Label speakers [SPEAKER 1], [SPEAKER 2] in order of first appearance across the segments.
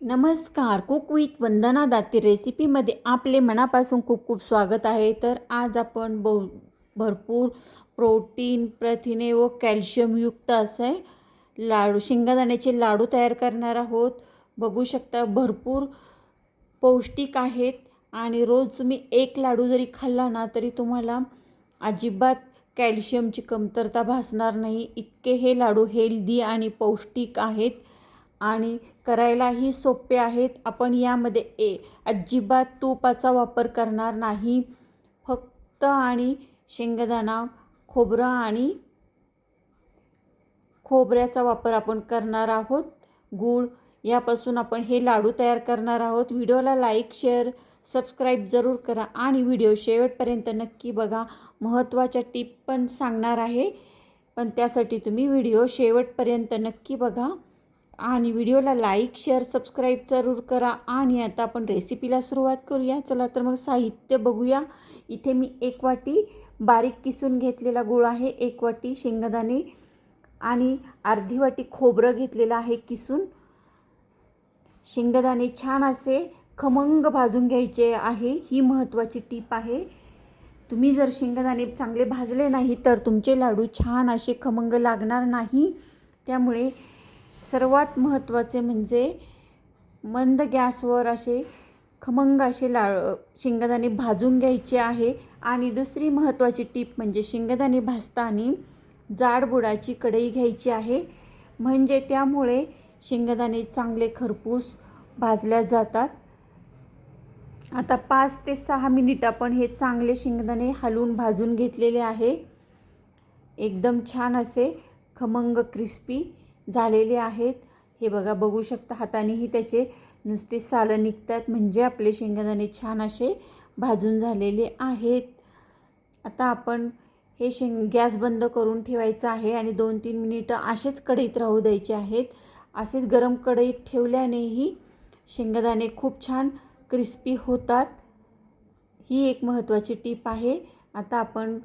[SPEAKER 1] नमस्कार. Cook with वंदना दाती रेसिपीमध्ये आपले मनापासून खूप खूप स्वागत आहे. तर आज आपण ब भरपूर प्रोटीन प्रथिने व कॅल्शियमयुक्त असे लाडू शेंगादाण्याचे लाडू तयार करणार आहोत. बघू शकता भरपूर पौष्टिक आहेत आणि रोज तुम्ही एक लाडू जरी खाल्ला ना तरी तुम्हाला अजिबात कॅल्शियमची कमतरता भासणार नाही. इतके हे लाडू हेल्दी आणि पौष्टिक आहेत. आणि करायलाही सोपे आहेत. आपण यामध्ये ए. अजिबात तुपाचा वापर करणार नाही. फक्त आणि शेंगदाणा खोबरं आणि खोबऱ्याचा वापर आपण करणार आहोत. गूळ यापासून आपण हे लाडू तयार करणार आहोत. व्हिडिओला लाईक शेअर सबस्क्राईब जरूर करा आणि व्हिडिओ शेवटपर्यंत नक्की बघा. महत्त्वाच्या टिप पण सांगणार आहे. पण त्यासाठी तुम्ही व्हिडिओ शेवटपर्यंत नक्की बघा. आणि व्हिडिओला लाईक शेअर सबस्क्राईब जरूर करा. आणि आता आपण रेसिपीला सुरुवात करूया. चला तर मग साहित्य बघूया. इथे मी एक वाटी बारीक किसून घेतलेला गूळ आहे. एक वाटी शेंगदाणे आणि अर्धी वाटी खोबरं घेतलेलं आहे किसून. शेंगदाणे छान असे खमंग भाजून घ्यायचे आहे. ही महत्त्वाची टीप आहे. तुम्ही जर शेंगदाणे चांगले भाजले नाही तर तुमचे लाडू छान असे खमंग लागणार नाही. त्यामुळे सर्वात महत्त्वाचे म्हणजे मंद गॅसवर असे खमंग असे ला शेंगदाणे भाजून घ्यायचे आहे. आणि दुसरी महत्त्वाची टीप म्हणजे शेंगदाणे भाजताना जाड बुडाची कढई घ्यायची आहे. म्हणजे त्यामुळे शेंगदाणे चांगले खरपूस भाजल्या जातात. आता पाच ते सहा मिनिट आपण हे चांगले शेंगदाणे हलवून भाजून घेतलेले आहे. एकदम छान असे खमंग क्रिस्पी झालेले आहेत. हे बघा बघू शकता हातानेही त्याचे नुसते सालं निघतात. म्हणजे आपले शेंगदाणे छान असे भाजून झालेले आहेत. आता आपण हे शेंग गॅस बंद करून ठेवायचं आहे आणि दोन तीन मिनिटं असेच कढईत राहू द्यायचे आहेत. असेच गरम कढईत ठेवल्यानेही शेंगदाणे खूप छान क्रिस्पी होतात. ही एक महत्त्वाची टीप आहे. आता आपण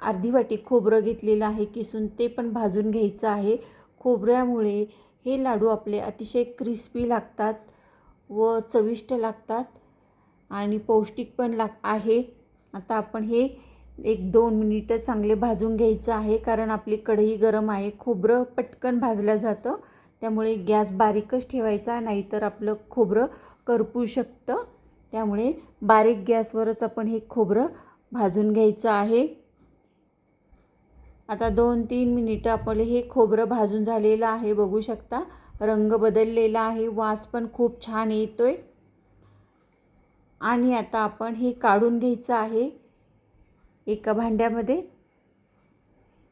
[SPEAKER 1] अर्धी वाटी खोबरं घेतलेलं आहे किसून ते पण भाजून घ्यायचं आहे. खोबऱ्यामुळे हे लाडू आपले अतिशय क्रिस्पी लागतात व चविष्ट लागतात आणि पौष्टिक पण लाग आहे. आता आपण हे एक दोन मिनिटं चांगले भाजून घ्यायचं आहे कारण आपली कढई गरम आहे. खोबरं पटकन भाजलं जातं त्यामुळे गॅस बारीकच ठेवायचा नाहीतर आपलं खोबरं करपू शकतं. त्यामुळे बारीक गॅसवरच आपण हे खोबरं भाजून घ्यायचं आहे. आता दोन तीन मिनिटं आपले हे खोबरं भाजून झालेलं आहे बघू शकता. रंग बदललेला आहे वास पण खूप छान येतो आहे आणि आता आपण हे काढून घ्यायचं आहे एका भांड्यामध्ये.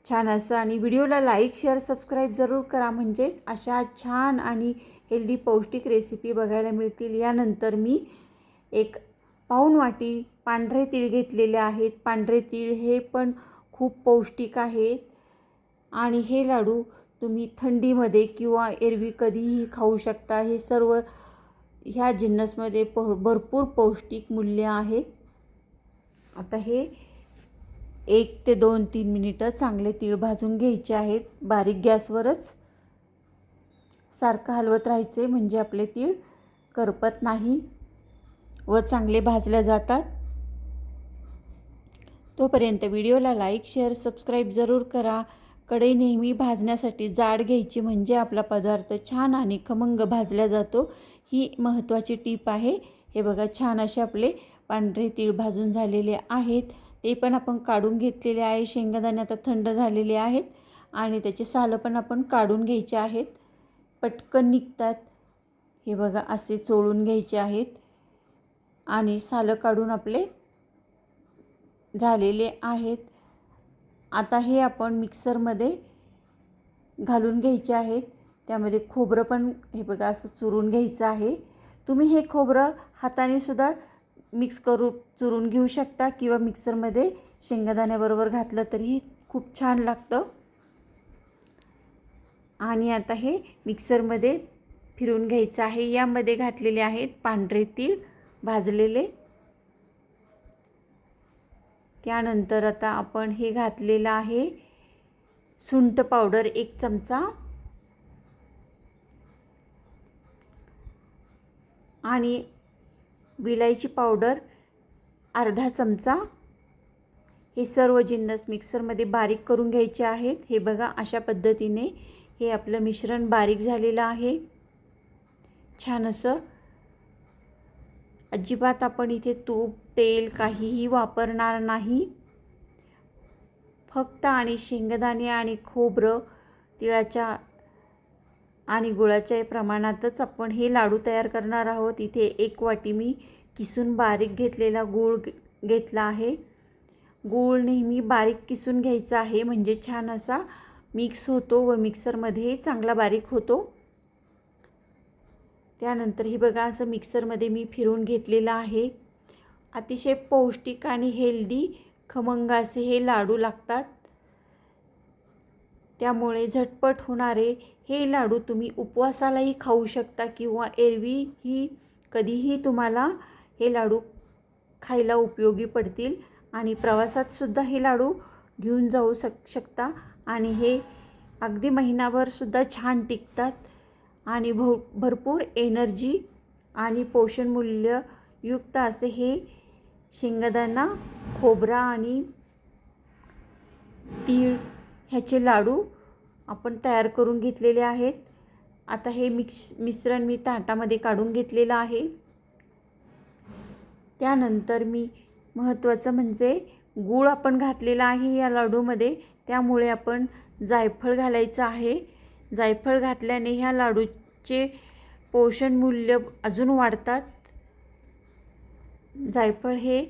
[SPEAKER 1] छान असं आणि व्हिडिओला लाईक शेअर सबस्क्राईब जरूर करा. म्हणजेच अशा छान आणि हेल्दी पौष्टिक रेसिपी बघायला मिळतील. यानंतर मी एक पाऊण वाटी पांढरे तीळ घेतलेले आहेत. पांढरे तीळ हे पण खूप पौष्टिक आहेत. आणि हे लाडू तुम्ही थंडीमध्ये किंवा एरवी कधीही खाऊ शकता. हे सर्व ह्या जिन्नसमध्ये प भरपूर पौष्टिक मूल्य आहेत आता हे एक ते दोन तीन मिनिटं चांगले तीळ भाजून घ्यायचे आहेत. बारीक गॅसवरच सारखं हलवत राहायचे म्हणजे आपले तीळ करपत नाही व चांगले भाजल्या जातात. तोपर्यंत व्हिडिओला लाईक शेअर सबस्क्राईब जरूर करा. कढई नेहमी भाजण्यासाठी जाड घ्यायची म्हणजे आपला पदार्थ छान आणि खमंग भाजला जातो. ही महत्त्वाची टीप आहे. हे बघा छान असे आपले पांढरे तीळ भाजून झालेले आहेत. ते पण आपण काढून घेतलेले आहे. शेंगदाणे आता थंड झालेले आहेत आणि त्याचे सालं पण आपण काढून घ्यायचे आहेत. पटकन निघतात. हे बघा असे चोळून घ्यायचे आहेत. आणि सालं काढून आपले झालेले आहेत. आता हे आपण मिक्सरमध्ये घालून घ्यायचे आहेत. त्यामध्ये खोबरं पण हे बघा असं चुरून घ्यायचं आहे. तुम्ही हे खोबरं हाताने सुद्धा मिक्स करू चुरून घेऊ शकता किंवा मिक्सरमध्ये शेंगदाण्याबरोबर घातलं तरी खूप छान लागतं. आणि आता हे मिक्सरमध्ये फिरून घ्यायचं आहे. यामध्ये घातलेले आहेत पांढरे तीळ भाजलेले त्यानंतर आता आपण हे घातलेलं आहे. सुंठ पावडर एक चमचा. आणि विलायची पावडर अर्धा चमचा. हे सर्व जिन्नस मिक्सरमध्ये बारीक करून घ्यायचे आहेत. हे बघा अशा पद्धतीने हे आपलं मिश्रण बारीक झालेलं आहे. छान असं अजिबात आपण इथे तूप तेल काहीही वापरणार नाही. फक्त आणि शेंगदाणे आणि खोबरं तिळाच्या आणि गुळाच्या प्रमाणातच आपण हे लाडू तयार करणार आहोत. इथे एक वाटी मी किसून बारीक घेतलेला गूळ घे- घेतला आहे. गूळ नेहमी बारीक किसून घ्यायचा आहे म्हणजे छान असा मिक्स होतो व मिक्सरमध्ये चांगला बारीक होतो. त्यानंतर हे बघा असं मिक्सरमध्ये मी फिरून घेतलेलं आहे. अतिशय पौष्टिक आणि हेल्दी खमंग असे हे लाडू लागतात. त्यामुळे झटपट होणारे हे लाडू तुम्ही उपवासालाही खाऊ शकता किंवा एरवीही कधीही तुम्हाला हे लाडू खायला उपयोगी पडतील आणि प्रवासातसुद्धा हे लाडू घेऊन जाऊ शक शकता. आणि हे अगदी महिनाभरसुद्धा छान टिकतात. आणि भो भरपूर एनर्जी आणि पोषणमूल्ययुक्त असे हे शेंगदाणा खोबरा आणि तीळ ह्याचे लाडू आपण तयार करून घेतलेले आहेत. आता हे मिक्स मिश्रण मी ताटामध्ये काढून घेतलेलं आहे. त्यानंतर मी महत्त्वाचं म्हणजे गूळ आपण घातलेला आहे या लाडूमध्ये. त्यामुळे आपण जायफळ घालायचं आहे. जायफळ घातल्याने ह्या लाडूचे पोषण मूल्य अजून वाढतात. जायफळ हे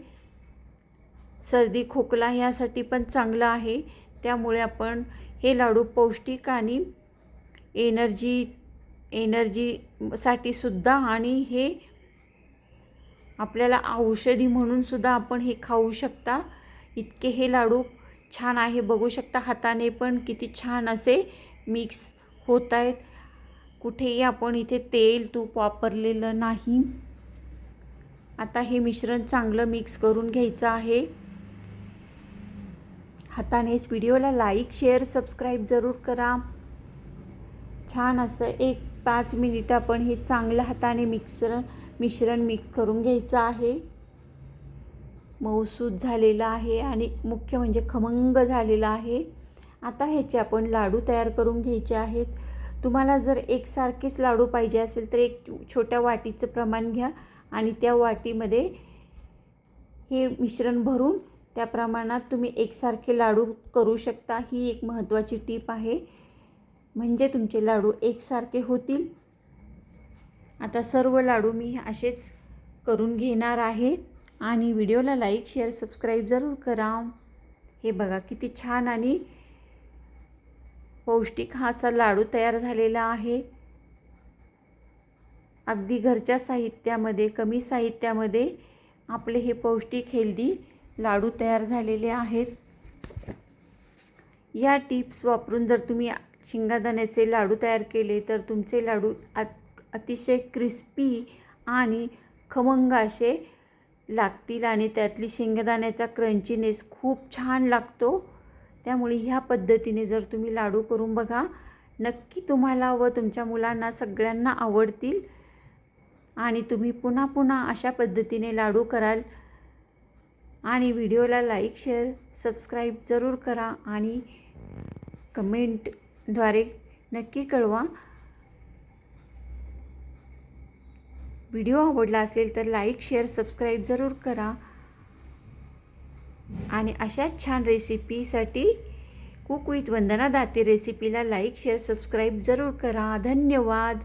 [SPEAKER 1] सर्दी खोकला यासाठी पण चांगलं आहे. त्यामुळे आपण हे लाडू पौष्टिक आणि एनर्जी एनर्जीसाठी सुद्धा आणि हे आपल्याला औषधी म्हणून सुद्धा आपण हे खाऊ शकता. इतके हे लाडू छान आहे. बघू शकता हाताने पण किती छान असे मिक्स होत आहेत. कुठेही आपण इथे तेल तूप वापरलेलं नाही. आता हे मिश्रण चांगलं मिक्स करून घ्यायचं आहे. हातानेच व्हिडिओला लाईक शेअर सबस्क्राईब जरूर करा. छान असं एक पाच मिनिट आपण हे चांगलं हाताने मिक्सर मिश्रण मिक्स करून घ्यायचं आहे. मऊसूद झालेलं आहे आणि मुख्य म्हणजे खमंग झालेलं आहे. आता ह्याचे आपण लाडू तयार करून घ्यायचे आहेत. तुम्हाला जर एकसारखेच लाडू पाहिजे असेल तर एक छोट्या वाटीचं प्रमाण घ्या आणि त्या वाटीमध्ये हे मिश्रण भरून त्या प्रमाणात तुम्ही एकसारखे लाडू करू शकता. ही एक महत्त्वाची टीप आहे. म्हणजे तुमचे लाडू एकसारखे होतील. आता सर्व लाडू मी असेच करून घेणार आहे. आणि व्हिडिओला लाईक शेअर सबस्क्राईब जरूर करा. हे बघा किती छान आणि पौष्टिक हा असा लाडू तयार झालेला आहे. अगदी घरच्या साहित्यामध्ये कमी साहित्यामध्ये आपले हे पौष्टिक हेल्दी लाडू तयार झालेले आहेत. या टिप्स वापरून जर तुम्ही शेंगादाण्याचे लाडू तयार केले तर तुमचे लाडू अतिशय क्रिस्पी आणि खमंग असे लागतील आणि त्यातली शेंगदाण्याचा क्रंचीनेस खूप छान लागतो. त्यामुळे ह्या पद्धतीने जर तुम्ही लाडू करून बघा नक्की तुम्हाला व तुमच्या मुलांना सगळ्यांना आवडतील. आणि तुम्ही पुन्हा पुन्हा अशा पद्धतीने लाडू कराल. आणि व्हिडिओला लाईक शेअर सबस्क्राईब जरूर करा आणि कमेंटद्वारे नक्की कळवा. व्हिडिओ आवडला असेल तर लाईक शेअर सबस्क्राईब जरूर करा. आणि अशाच छान रेसिपीसाठी कुक विथ वंदना दाते रेसिपीला लाईक शेअर सबस्क्राईब जरूर करा. धन्यवाद.